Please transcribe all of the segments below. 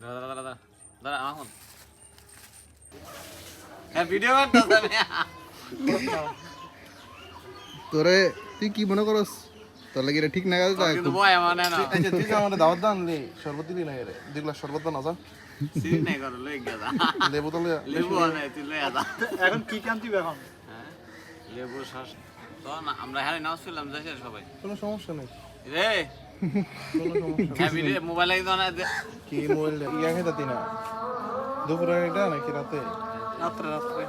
দাঁড়া দাঁড়া দাঁড়া দাঁড়া এখন হ্যাঁ ভিডিও করতেছ আমি। তোরে তুই কি মনে করস? তোর লাগি ঠিক না গেছে কিন্তু বয় মানে না। আচ্ছা তুই আমার দাওয়াত দান লে শরবত দিলি না রে শরবত দান আজা সিন নাই করো লই গেদা লেবু তো লইয়া। লেবু নাই তুই লই আদা এখন কি এখন? হ্যাঁ লেবু শ্বাস তো আমরা হ্যাঁ নাও ছিলাম যাইছে সবাই। কোনো সমস্যা নেই। রে মোবাইল কি মোবাইল ইয়া খেতে না দুপুরে এটা নাকি রাতে রাত্রে রাত্রে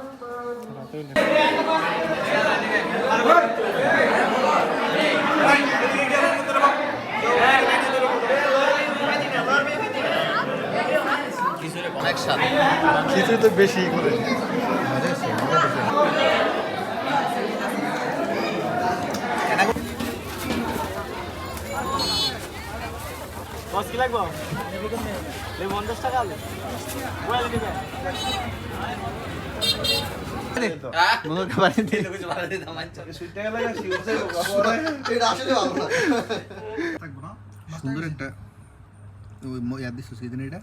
তো বেশি করে দশ কি লাগবো? লেবু পঞ্চাশ টাকা আলু। বয়ালি দিবে মনে সুইট টাকা লাগা শিউরছে এটা আসলে ভালো না থাকব না সুন্দর একটা ওই ম- ইয়াদ দিছিস এটা?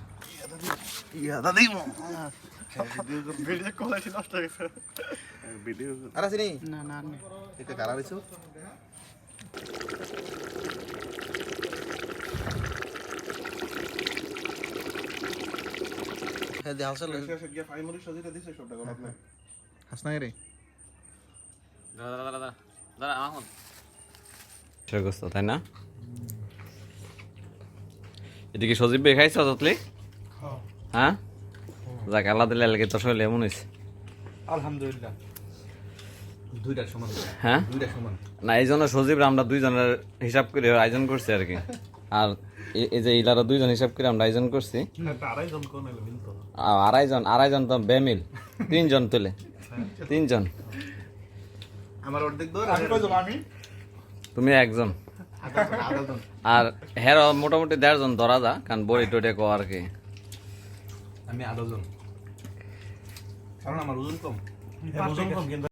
ইয়াদা দিই ভিডিও কোয়ালিটি নষ্ট হয়ে গেছে ভিডিও আর আছে না না এটা কারা হইছো হ্যাঁ দে হাসল শেষে গিয়ে দিছে আপনি রে। দাঁড়া দাঁড়া দাঁড়া দাঁড়া এখন সেরকম তাই না? এটা সজীব বে খাইছ যতলি হ্যাঁ। যাক আল্লাহ দিলে লাগে তোর শরীরে এমন হয়েছে আলহামদুলিল্লাহ। দুইটা সমান। হ্যাঁ? দুইটা সমান। না এই জন্য সজীব আমরা দুইজনের হিসাব করে আয়োজন করছি আর কি। আর এই যে ইলারা দুইজন হিসাব করে আমরা আয়োজন করছি। আড়াইজন আড়াইজন তো বেমিল। তিনজন তুলে। তিনজন। আমার অর্ধেক আমি তুমি একজন। আর হের মোটামুটি দেড়জন ধরা যা কারণ বড়ি টড়ে কো আর কি। আমি আধা জন কারণ আমার ওজন কম। ওজন কম কিন্তু।